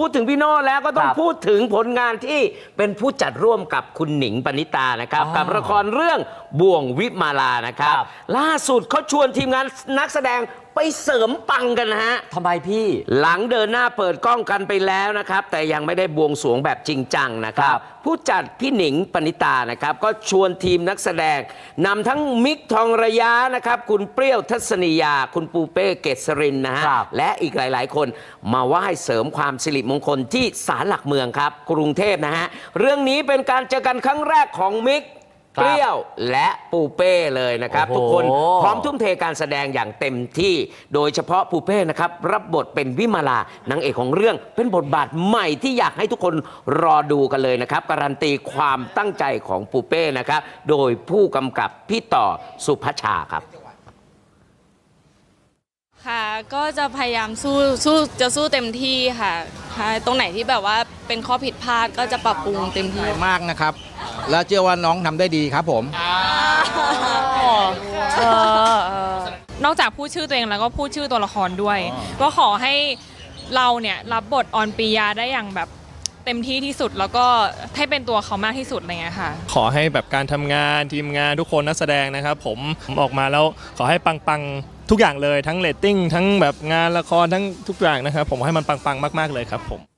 พูดถึงพี่โน่แล้วก็ต้องครับพูดถึงผลงานที่เป็นผู้จัดร่วมกับคุณหนิงปณิตานะครับอ๋อกับละครเรื่องบ่วงวิมาลานะครับ ครับล่าสุดเขาชวนทีมงานนักแสดงไปเสริมปังกันนะฮะ ทำไมพี่ หลังเดินหน้าเปิดกล้องกันไปแล้วนะครับ แต่ยังไม่ได้บวงสรวงแบบจริงจังนะครับครับผู้จัดพี่หนิงปณิตานะครับ ก็ชวนทีมนักแสดงนำทั้งมิกทองระยะนะครับ คุณเปรี้ยวทัศนียา คุณปูเป้เกษรินนะฮะ ครับและอีกหลาย ๆ คนมาไหว้เสริมความสิริมงคลที่ศาลหลักเมืองครับ กรุงเทพนะฮะ เรื่องนี้เป็นการเจอกันครั้งแรกของมิกครับ เปรี้ยวและปูเป้เลยนะครับ โอ้โห ทุกคนพร้อมทุ่มเทการแสดงอย่างเต็มที่ โดยเฉพาะปูเป้นะครับ รับบทเป็นวิมาลานางเอกของเรื่องเป็นบทบาทใหม่ที่อยากให้ทุกคนรอดูกันเลยนะครับ การันตีความตั้งใจของปูเป้นะครับ โดยผู้กำกับพี่ต่อสุภชาครับค่ะ ก็จะพยายามสู้สู้จะสู้เต็มที่ค่ะค่ะตรงไหนที่แบบว่าเป็นข้อผิดพลาดก็จะปรับปรุงเต็มที่มากนะครับ แล้วเชื่อว่าน้องทำได้ดีครับผมนอกจากพูดชื่อตัวเองแล้วก็พูดชื่อตัวละครด้วย ก็ขอให้เราเนี่ยรับบทออนปียาได้อย่างแบบเต็มที่ที่สุดแล้วก็ให้เป็นตัวเขามากที่สุดอะไรเงี้ยค่ะ ขอให้แบบการทำงานทีมงานทุกคนนักแสดงนะครับผมออกมาแล้วขอให้ปังๆ ทุกอย่างเลยทั้งเรตติ้งทั้งแบบงานละครทั้งทุกอย่างนะครับผมให้มันปังๆมาก ๆเลยครับผม